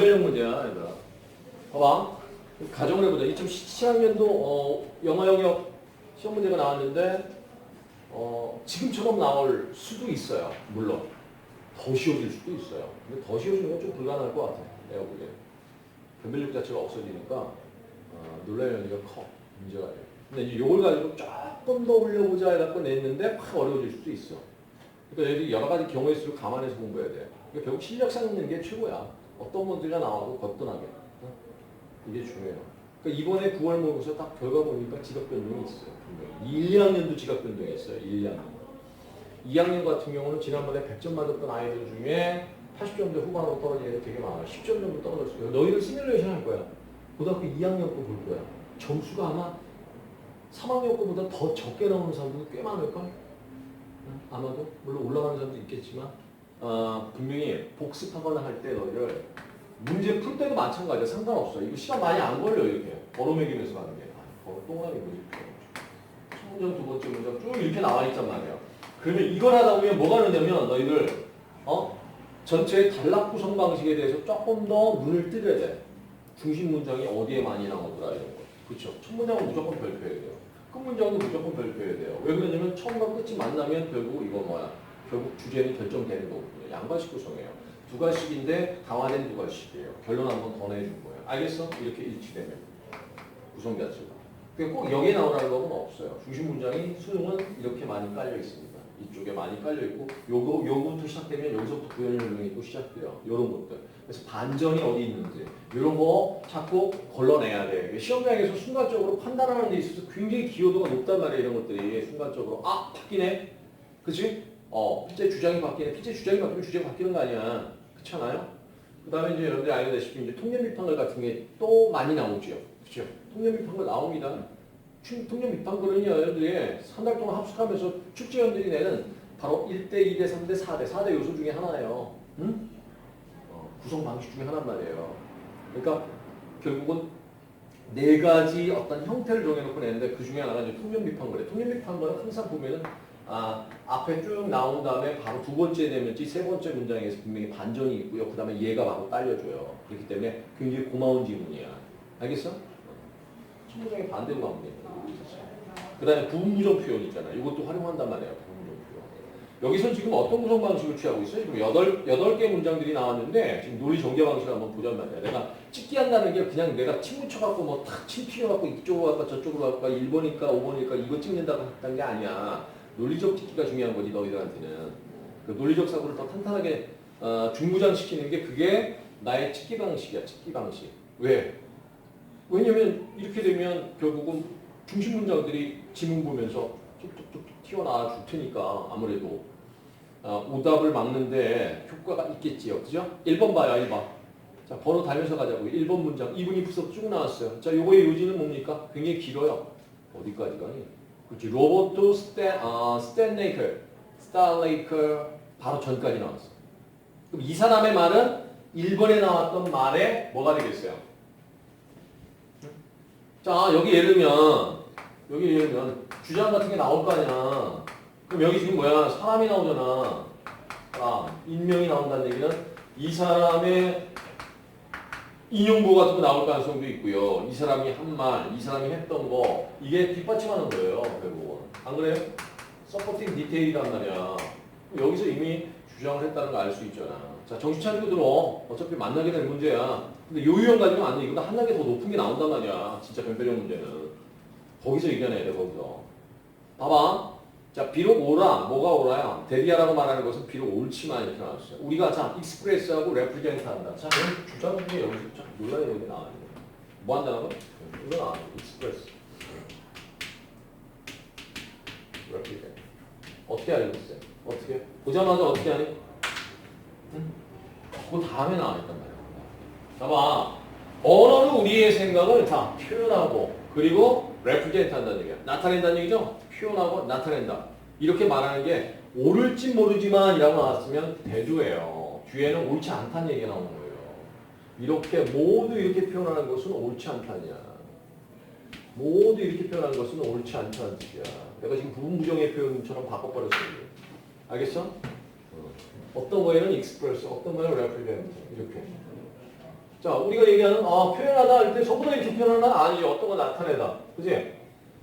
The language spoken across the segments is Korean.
변형 문제야, 얘들아. 봐봐. 가정을 해보자. 2017학년도 어, 영어 영역 시험 문제가 나왔는데 어, 지금처럼 나올 수도 있어요. 물론 더 쉬워질 수도 있어요. 근데 더 쉬워지는 건 좀 불가능할 것 같아. 내가 보기에 변별력 자체가 없어지니까 어, 논란의 연이가 커. 문제가 돼. 근데 이제 이걸 가지고 조금 더 올려보자 해갖고 냈는데 확 어려워질 수도 있어. 그러니까 여러 가지 경우의 수를 감안해서 공부해야 돼. 그러니까 결국 실력 쌓는 게 최고야. 어떤 문제가 나와도 거뜬하게. 어? 이게 중요해요. 그러니까 이번에 9월 모의고사 딱 결과 보니까 지각 변동이 있어요. 분명히. 1, 2학년도 지각 변동이 있어요. 1, 2학년. 2학년 같은 경우는 지난번에 100점 맞았던 아이들 중에 80점대 후반으로 떨어지는 애들 되게 많아요. 10점 정도 떨어졌어요. 너희들 시뮬레이션 할 거야. 고등학교 2학년 거 볼 거야. 점수가 아마 3학년 거보다 더 적게 나오는 사람들이 꽤 많을걸? 응? 아마도 물론 올라가는 사람도 있겠지만 어, 분명히 복습하거나 할 때 너희를 문제 풀 때도 마찬가지야. 상관없어. 이거 시간 많이 안 걸려 이렇게. 걸어 매기면서 하는 게. 아, 똥하게 뭐지. 첫 문장 두 번째 문장 쭉 이렇게 나와 있단 말이야. 그러면 이걸 하다 보면 뭐가 되냐면 너희들 어? 전체의 단락 구성 방식에 대해서 조금 더 눈을 뜨려야 돼. 중심 문장이 어디에 많이 나오더라 이런 거. 그렇죠 첫 문장은 무조건 별표해야 돼요. 끝 문장도 무조건 별표해야 돼요. 왜 그러냐면 처음과 끝이 만나면 결국 이거 뭐야 결국 주제는 결정되는 거거든요. 양과식 구성이에요. 두 가식인데 강화된 두 가식이에요. 결론 한 번 더 내준 거예요. 알겠어? 이렇게 일치되면 구성 자체가. 꼭 여기에 나오라는 건 없어요. 중심 문장이 수능은 이렇게 많이 깔려 있습니다. 이쪽에 많이 깔려 있고 요거 요거부터 시작되면 여기서부터 구현 설명이 또 시작돼요. 이런 것들. 그래서 반전이 어디 있는지 이런 거 자꾸 걸러내야 돼. 시험장에서 순간적으로 판단하는 데 있어서 굉장히 기여도가 높단 말이에요. 이런 것들이 순간적으로 아 바뀌네. 그치? 어, 필제 주장이 바뀌네. 필제 주장이 바뀌면 주제가 바뀌는 거 아니야. 그렇잖아요? 그 다음에 이제 여러분들이 알다시피 이제 통념 비판글 같은 게 또 많이 나오죠. 그죠? 통념 비판글 나옵니다. 춘- 통념 비판글은요, 여러분들이 한달 동안 합숙하면서 축제원들이 내는 바로 1대, 2대, 3대, 4대, 4대 요소 중에 하나예요. 응? 어, 구성 방식 중에 하나란 말이에요. 그러니까 결국은 네 가지 어떤 형태를 정해놓고 내는데 그 중에 하나가 이제 통념 비판글이에요. 통념 비판글은 항상 보면은 아, 앞에 쭉 나온 다음에 바로 두 번째 되면지 세 번째 문장에서 분명히 반전이 있고요. 그 다음에 얘가 바로 딸려줘요. 그렇기 때문에 굉장히 고마운 질문이야. 알겠어? 첫 문장에 반대로 가면 돼. 그 다음에 부분부정 표현 있잖아. 이것도 활용한단 말이에요. 부분부정 표현. 여기서 지금 어떤 구성 방식을 취하고 있어요? 지금 여덟, 여덟 개 문장들이 나왔는데 지금 논리 전개 방식을 한번 보잔 말이야. 내가 찍기 한다는 게 그냥 내가 침 묻혀갖고 뭐탁침 튀어갖고 이쪽으로 갈까 저쪽으로 갈까 1번일까 5번일까 이거 찍는다고 했던 게 아니야. 논리적 찍기가 중요한 거지 너희들한테는 그 논리적 사고를 더 탄탄하게 어, 중무장시키는 게 그게 나의 찍기 방식이야 찍기 방식 왜? 왜냐면 이렇게 되면 결국은 중심 문장들이 지문 보면서 툭툭툭 튀어나와 줄 테니까 아무래도 어, 오답을 막는데 효과가 있겠지요 그죠? 1번 봐요 1번 자 번호 달면서 가자고요 1번 문장 2분이 부서 쭉 나왔어요 자 요거의 요지는 뭡니까? 굉장히 길어요 어디까지 가니? 그렇지. 로버트 스탠, 어, 스탠레이커, 스타레이커 바로 전까지 나왔어. 그럼 이 사람의 말은 1번에 나왔던 말에 뭐가 되겠어요? 자, 여기 예를 들면, 여기 예를 들면, 주장 같은 게 나올 거 아니야. 그럼 여기 지금 뭐야? 사람이 나오잖아. 아, 인명이 나온다는 얘기는 이 사람의 인용구 같은 거 나올 가능성도 있고요. 이 사람이 한 말, 이 사람이 했던 거 이게 뒷받침하는 거예요. 결국은 안 그래요? 서포팅 디테일이란 말이야. 여기서 이미 주장을 했다는 걸알수 있잖아. 자 정신 차리고 들어. 어차피 만나게 될 문제야. 근데 요 유형 가지고 안 돼. 이거보다 한 단계 더 높은 게 나온단 말이야. 진짜 변별력 문제는. 거기서 이겨내야 돼. 거기서. 봐봐. 자, 비록 오라, 뭐가 오라야? 대리하라고 말하는 것은 비록 옳지만 이렇게 나왔어요. 우리가 자, 익스프레스하고 레프리젠트 한다. 자, 주장 중에 여기서 자, 논란이 여기 나와요. 뭐 한다는 거? 이거 나와요. 익스프레스. 레프리젠트. 어떻게 알겠어요? 어떻게? 보자마자 어떻게 하니? 응? 그 다음에 나와 있단 말이야. 봐봐. 언어는 우리의 생각을 다 표현하고 그리고 레프리젠트 한다는 얘기야. 나타낸다는 얘기죠? 표현하고 나타낸다. 이렇게 말하는 게 옳을지 모르지만 이라고 나왔으면 대조예요. 뒤에는 옳지 않다는 얘기가 나오는 거예요. 이렇게 모두 이렇게 표현하는 것은 옳지 않다냐. 모두 이렇게 표현하는 것은 옳지 않다는 뜻이야. 내가 지금 부분부정의 표현처럼 바꿔버렸어요. 알겠어? 어. 어떤 거에는 express, 어떤 거에는 represent 이렇게. 자, 우리가 얘기하는 아, 표현하다 할때 전부 다 이렇게 표현하나? 아니죠. 어떤 거 나타내다. 그지?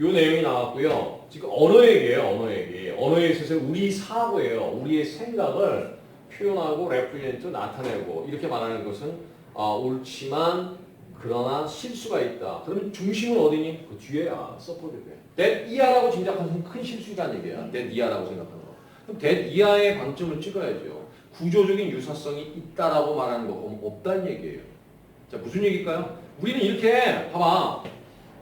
요 내용이 나왔고요. 지금 언어 얘기예요. 언어 얘기. 언어에 있어서 우리 사고예요. 우리의 생각을 표현하고 레프리젠트 나타내고 이렇게 말하는 것은 아, 옳지만 그러나 실수가 있다. 그러면 중심은 어디니? 그 뒤에야. 서포트 돼. that 이하라고 짐작하는 큰 실수라는 얘기야. that 이하라고 생각하는 거. 그럼 that 이하의 방점을 찍어야죠. 구조적인 유사성이 있다라고 말하는 거 없다는 얘기예요. 자 무슨 얘기일까요? 우리는 이렇게 봐봐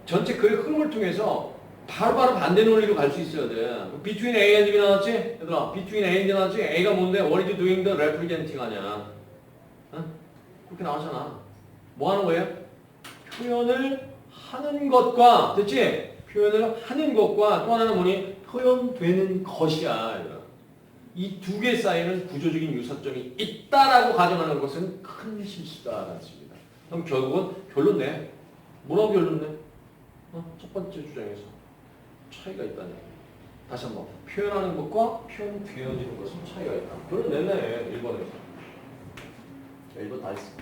전체 그 흐름을 통해서 바로 바로 반대 논리로 갈 수 있어야 돼. between A and B 나왔지? 얘들아 between A and B 나왔지? A가 뭔데? What is doing the representing 하냐? 어? 그렇게 나왔잖아. 뭐 하는 거예요? 표현을 하는 것과 됐지? 표현을 하는 것과 또 하나는 뭐니? 표현되는 것이야. 이 두 개 사이에는 구조적인 유사점이 있다라고 가정하는 것은 큰 뜻입니다. 그럼 결국은 결론 내. 뭐라고 결론 내? 어? 첫 번째 주장에서 차이가 있다는 얘기. 다시 한번 표현하는 것과 표현되어지는 것은 차이가 있다. 결론 내네 1번에서. 1번 다 했어.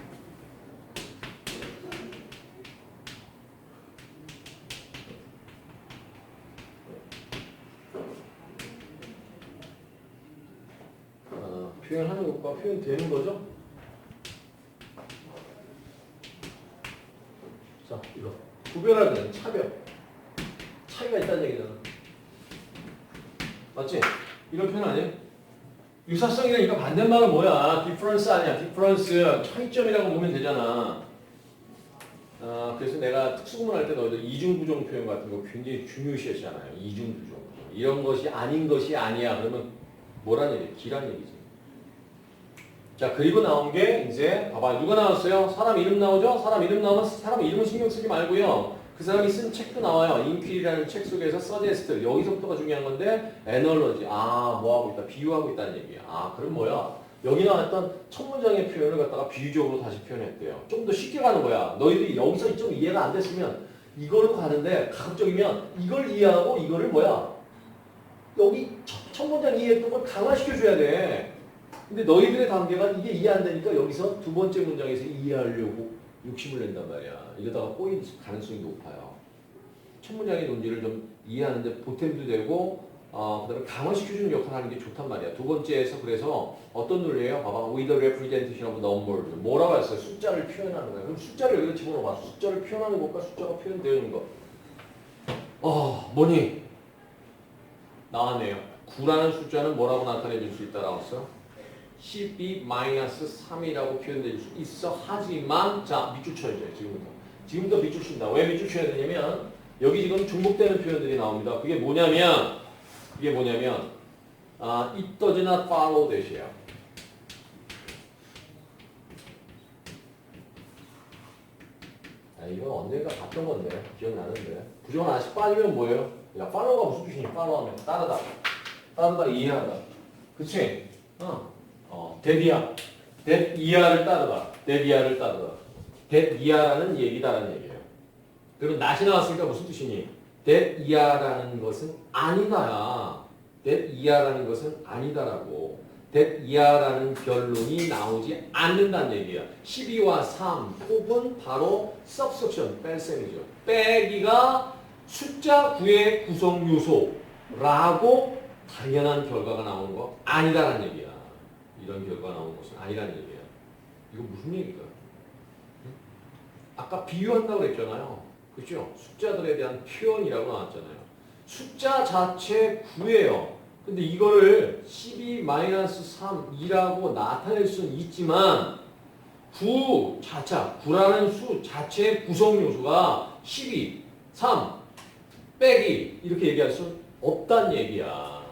어, 표현하는 것과 표현되는 거죠? 자, 이거. 구별하는 차별. 차이가 있다는 얘기잖아. 맞지? 이런 표현 아니에요? 유사성이라니까 반대말은 뭐야? difference 아니야? difference. 차이점이라고 보면 되잖아. 아, 그래서 내가 특수구문 할 때 너희들 이중부정 표현 같은 거 굉장히 중요시하잖아요. 이중부정. 이런 것이 아닌 것이 아니야. 그러면 뭐란 얘기야? 기란 얘기지. 자, 그리고 나온 게 이제 봐봐. 누가 나왔어요? 사람 이름 나오죠? 사람 이름 나오면 사람 이름은 신경 쓰지 말고요. 그 사람이 쓴 책도 나와요. 인퀴리라는 책 속에서 서제스트. 여기서부터가 중요한 건데 에널러지. 아, 뭐 하고 있다. 비유하고 있다는 얘기야. 아, 그럼 뭐야? 여기 나왔던 첫 문장의 표현을 갖다가 비유적으로 다시 표현했대요. 좀 더 쉽게 가는 거야. 너희들이 여기서 좀 이해가 안 됐으면 이걸로 가는데 가급적이면 이걸 이해하고 이거를 뭐야? 여기 첫, 첫 문장 이해했던 걸 강화시켜줘야 돼. 근데 너희들의 관계가 이게 이해 안 되니까 여기서 두 번째 문장에서 이해하려고 욕심을 낸단 말이야. 이러다가 꼬일 가능성이 높아요. 첫 문장의 논리를 좀 이해하는데 보탬도 되고 어, 그다음에 강화시켜주는 역할을 하는 게 좋단 말이야. 두 번째에서 그래서 어떤 논리예요? 봐봐. with the representation of numbers. 뭐라고 했어요? 숫자를 표현하는 거야. 그럼 숫자를 여기다 집어넣어봐. 숫자를 표현하는 것과 숫자가 표현되는 것. 어, 뭐니? 나왔네요. 9라는 숫자는 뭐라고 나타내 줄 수 있다라고 했어? 12-3이라고 표현될 수 있어. 하지만 자 밑줄 쳐야죠. 지금부터. 지금부터 밑줄 친다. 왜 밑줄 쳐야 되냐면 여기 지금 중복되는 표현들이 나옵니다. 그게 뭐냐면 이게 뭐냐면 아, it does not follow that이에요. 아, 이거 언젠가 봤던 건데 기억나는데 부정은 아직 빠지면 뭐예요? 야 follow가 무슨 뜻이니? follow하면 따르다 따르다 이해하다 그치? 어, 어 데디아 데 이하를 따르다 데디아를 따르다 데 이하라는 얘기다라는 얘기예요 그러면 낫이 나왔으니까 무슨 뜻이니? 데 이하라는 것은 아니다야 that 이하라는 것은 아니다라고 that 이하라는 결론이 나오지 않는다는 얘기야. 12와 3 혹은 바로 subtraction 뺄셈이죠. 빼기가 숫자 9의 구성 요소라고 당연한 결과가 나오는 거 아니다라는 얘기야. 이런 결과가 나오는 것은 아니라는 얘기야. 이거 무슨 얘기일까요? 응? 아까 비유한다고 그랬잖아요. 그죠? 숫자들에 대한 표현이라고 나왔잖아요. 숫자 자체 9예요. 근데 이거를 12-3이라고 나타낼 수는 있지만 9 자차, 9라는 수 자체의 구성 요소가 12, 3 빼기 이렇게 얘기할 수 없다는 얘기야.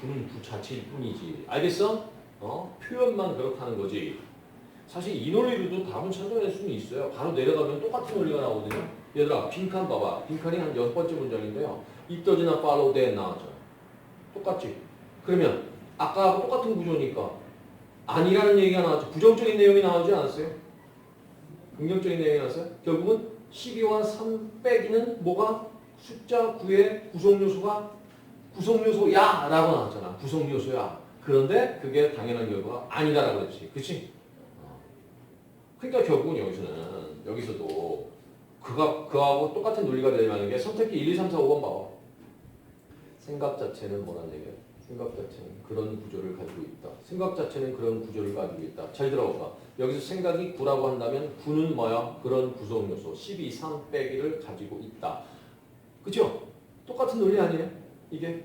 9는 9 자체일 뿐이지. 알겠어? 어? 표현만 그렇다는 거지. 사실 이 논리로도 답은 찾아낼 수는 있어요. 바로 내려가면 똑같은 논리가 나오거든요. 얘들아, 빈칸 봐봐. 빈칸이 한 여섯 번째 문장인데요. It does not follow that 나왔죠. 똑같지? 그러면 아까하고 똑같은 구조니까 아니라는 얘기가 나왔죠. 부정적인 내용이 나오지 않았어요? 긍정적인 내용이 나왔어요? 결국은 12와 3 빼기는 뭐가? 숫자 9의 구성요소가 구성요소야 라고 나왔잖아. 구성요소야. 그런데 그게 당연한 결과가 아니다라고 그랬지. 그치? 어. 그러니까 결국은 여기서는 여기서도 그가 그하고 똑같은 논리가 되려는 게 선택지 1, 2, 3, 4, 5번 봐봐. 생각 자체는 뭐란 얘기야? 생각 자체는 그런 구조를 가지고 있다. 생각 자체는 그런 구조를 가지고 있다. 잘 들어봐. 여기서 생각이 9라고 한다면 9는 뭐야? 그런 구성 요소 12, 3 빼기를 가지고 있다. 그죠? 똑같은 논리 아니에요? 이게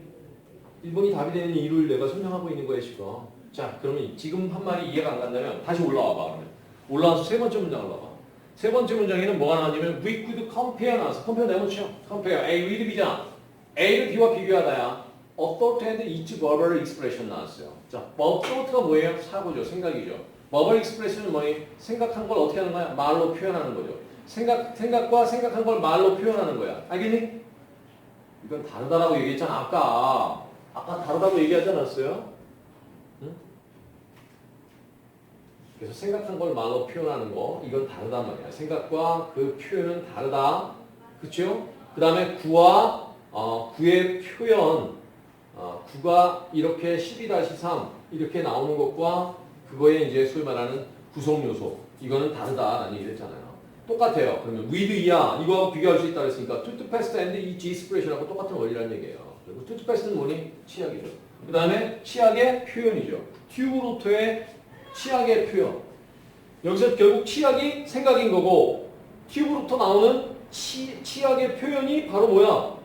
1번이 답이 되는 이유를 내가 설명하고 있는 거예요, 지금. 자, 그러면 지금 한 말이 이해가 안 간다면 다시 올라와 봐. 그러면. 올라와서 세 번째 문장을 봐봐. 세 번째 문장에는 뭐가 나왔냐면 we could compare 나왔어. compare 내놓죠. compare A with B잖아. A를 B와 비교하다야. author and each verbal expression 나왔어요. 자, thought가 뭐예요? 사고죠. 생각이죠. verbal expression은 뭐니? 생각한 걸 어떻게 하는 거야? 말로 표현하는 거죠. 생각, 생각과 생각한 걸 말로 표현하는 거야. 알겠니? 이건 다르다라고 얘기했잖아. 아까. 아까 다르다고 얘기하지 않았어요? 응? 그래서 생각한 걸 말로 표현하는 거 이건 다르단 말이야. 생각과 그 표현은 다르다. 그렇죠? 그 다음에 구와 어, 구의 표현 어, 구가 이렇게 12-3 이렇게 나오는 것과 그거에 이제 소위 말하는 구성 요소 이거는 다르다라는 얘기를 했잖아요. 똑같아요. 그러면 with 이야 이거하고 비교할 수 있다 그랬으니까 toothpaste and each expression하고 똑같은 원리라는 얘기예요. 그리고 toothpaste는 뭐니? 치약이죠. 그 다음에 치약의 표현이죠. 튜브로토의 치약의 표현. 여기서 결국 치약이 생각인 거고 튜브로부터 나오는 치, 치약의 표현이 바로 뭐야?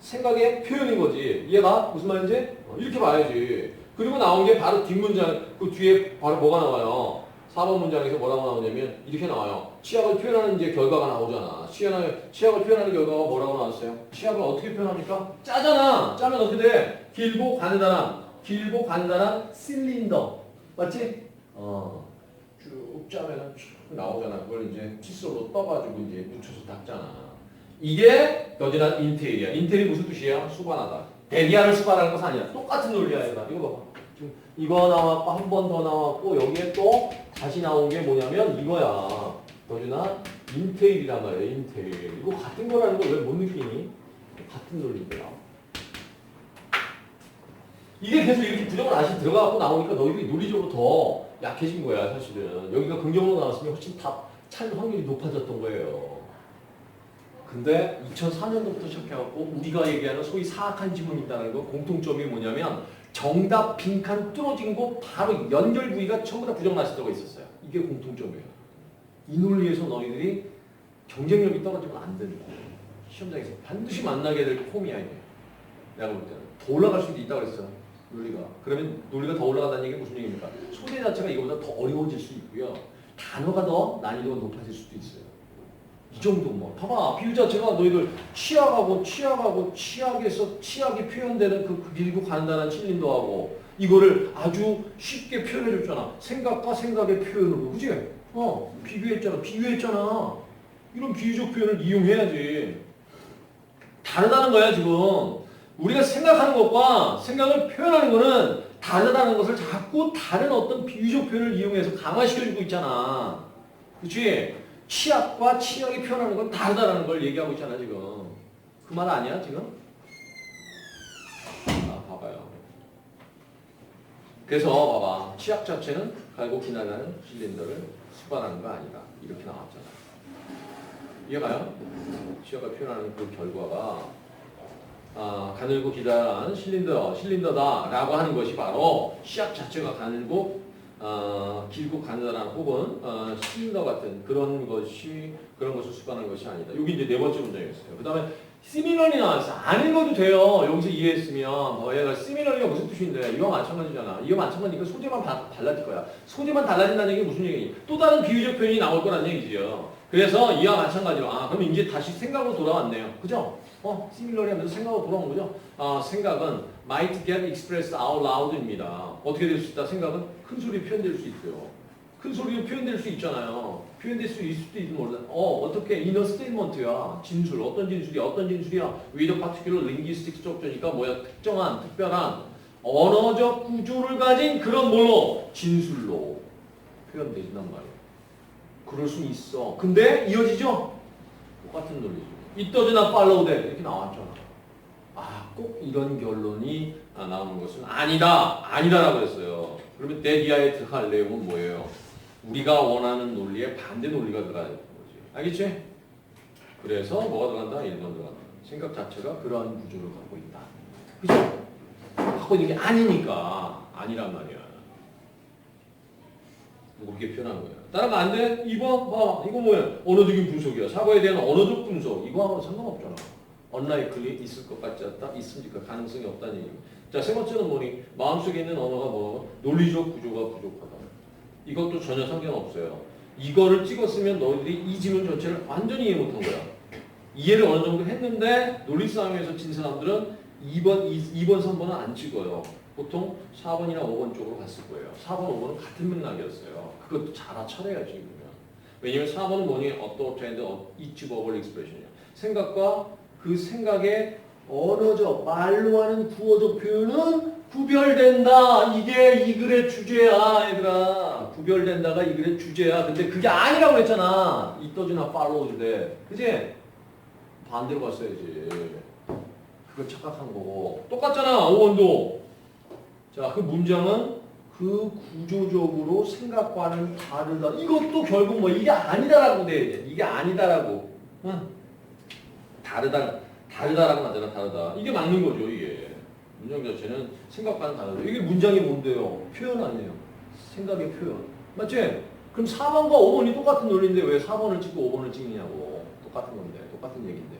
생각의 표현인 거지. 이해가 무슨 말인지? 어, 이렇게 봐야지. 그리고 나온 게 바로 뒷문장, 그 뒤에 바로 뭐가 나와요? 4번 문장에서 뭐라고 나오냐면 이렇게 나와요. 치약을 표현하는 이제 결과가 나오잖아. 치약을, 치약을 표현하는 결과가 뭐라고 나왔어요? 치약을 어떻게 표현합니까? 짜잖아. 짜면 어떻게 돼? 길고 가느다란, 길고 가느다란 실린더. 맞지? 어. 쭉 짜면은 쭉 나오잖아. 그걸 이제 칫솔로 떠가지고 이제 묻혀서 닦잖아. 이게 여전한 인테리어야. 인테리어 무슨 뜻이야? 수반하다. 대리아를 수반하는 것은 아니야. 똑같은 논리야, 얘가. 이거 봐봐. 지금 이거 나왔고 한 번 더 나왔고 여기에 또 다시 나온 게 뭐냐면 이거야. 여전한 인테일이란 말이야. 인테일. 이거 같은 거라는 걸 왜 못 느끼니? 같은 논리인데요. 이게 계속 이렇게 부정을 다시 들어가고 나오니까 너희들이 논리적으로 더 약해진 거야, 사실은. 여기가 긍정으로 나왔으면 훨씬 답찰 확률이 높아졌던 거예요. 근데 2004년도부터 시작해갖고 우리가 얘기하는 소위 사악한 지문이 있다는 거 공통점이 뭐냐면 정답 빈칸 뚫어진 거 바로 연결 부위가 전부 다 부정나시 들어가 있었어요. 이게 공통점이에요. 이 논리에서 너희들이 경쟁력이 떨어지면 안 된다. 시험장에서 반드시 만나게 될 폼이야 이게. 내가 볼 때는 더 올라갈 수도 있다고 그랬어 논리가. 그러면 논리가 더 올라간다는 얘기는 무슨 얘기입니까? 소재 자체가 이거보다 더 어려워질 수 있고요. 단어가 더 난이도가 높아질 수도 있어요. 이 정도 뭐 봐봐 비유 자체가 너희들 치약하고 치약하고 치약에서 치약이 표현되는 그 길고 간단한 실린더하고 이거를 아주 쉽게 표현해 줬잖아 생각과 생각의 표현으로 그지? 어 비교했잖아 비유했잖아 이런 비유적 표현을 이용해야지 다르다는 거야 지금 우리가 생각하는 것과 생각을 표현하는 거는 다르다는 것을 자꾸 다른 어떤 비유적 표현을 이용해서 강화시켜주고 있잖아 그치? 치약과 치약이 표현하는 건 다르다라는 걸 얘기하고 있잖아 지금 그 말 아니야 지금? 아 봐봐요 그래서 봐봐 치약 자체는 갈고 기나가는 실린더를 수반하는 거 아니다 이렇게 나왔잖아 이해가요? 치약을 표현하는 그 결과가 아, 가늘고 기다란 실린더, 실린더다라고 하는 것이 바로 치약 자체가 가늘고 어, 길고 가느다란 혹은 어, 실린더 같은 그런 것이 그런 것을 수반한 것이 아니다. 여기 이제 네 번째 문장이었어요. 그 다음에 시미널이 나왔어. 안 읽어도 돼요. 여기서 이해했으면 어, 얘가 시미널이가 무슨 뜻인데 이와 마찬가지잖아. 이와 마찬가지니까 소재만 바, 달라질 거야. 소재만 달라진다는 얘기 무슨 얘기니? 또 다른 비유적 표현이 나올 거라는 얘기죠. 그래서 이와 마찬가지로 아 그럼 이제 다시 생각으로 돌아왔네요. 그죠? 어, 시밀러리 하면서 생각으로 돌아온 거죠. 아, 생각은 might get expressed out loud입니다. 어떻게 될 수 있다? 생각은 큰 소리로 표현될 수 있고요. 큰 소리로 표현될 수 있잖아요. 표현될 수 있을 수도 있는 몰라. 어, 어떻게 inner statement야. 진술. 어떤 진술이야? 어떤 진술이야? with a particular linguistic structure니까 뭐야? 특정한, 특별한 언어적 구조를 가진 그런 뭘로? 진술로 표현된단 말이에요. 그럴 수 있어. 근데 이어지죠? 똑같은 논리죠. It does not follow that. 이렇게 나왔잖아. 아, 꼭 이런 결론이 나오는 것은 아니다. 아니다라고 했어요. 그러면 that 이하에 내용은 뭐예요? 우리가 원하는 논리에 반대 논리가 들어가는 거지. 알겠지? 그래서 뭐가 들어간다? 1번 들어간다. 생각 자체가 그러한 구조를 갖고 있다. 그죠? 갖고 있는 게 아니니까 아니란 말이야. 뭐 그렇게 표현하는 거야. 따라가면 안 돼? 2번 봐. 이거 뭐야? 언어적인 분석이야. 사고에 대한 언어적 분석. 이거하고는 상관없잖아. unlikely 있을 것 같지 않다? 있으니까 가능성이 없다는 얘기. 자, 세 번째는 뭐니? 마음속에 있는 언어가 뭐? 논리적 구조가 부족하다. 이것도 전혀 상관없어요. 이거를 찍었으면 너희들이 이 지문 전체를 완전히 이해 못한 거야. 이해를 어느 정도 했는데 논리 싸움에서 진 사람들은 2번, 2, 번 3번은 안 찍어요. 보통 4번이나 5번 쪽으로 갔을 거예요. 4번, 5번은 같은 맥락이었어요. 그것도 잘 알아차려야지, 그러면. 왜냐면 4번은 뭐니? 어떤 트렌드, 이치 버블 익스프레션이야. 생각과 그 생각의 언어적, 말로 하는 구어적 표현은 구별된다. 이게 이 글의 주제야, 얘들아. 구별된다가 이 글의 주제야. 근데 그게 아니라고 그랬잖아. 이떠지나 팔로우인데. 그지? 반대로 갔어야지. 그걸 착각한 거고. 똑같잖아, 5번도. 자, 그 문장은 그 구조적으로 생각과는 다르다. 이것도 결국 뭐 이게 아니다라고 돼. 이제. 이게 아니다라고. 응. 다르다. 다르다라고 하잖아, 다르다. 이게 맞는 거죠, 이게. 문장 자체는 생각과는 다르다. 이게 문장이 뭔데요? 표현 아니에요. 생각의 표현. 맞지? 그럼 4번과 5번이 똑같은 논리인데 왜 4번을 찍고 5번을 찍느냐고. 똑같은 건데, 똑같은 얘기인데.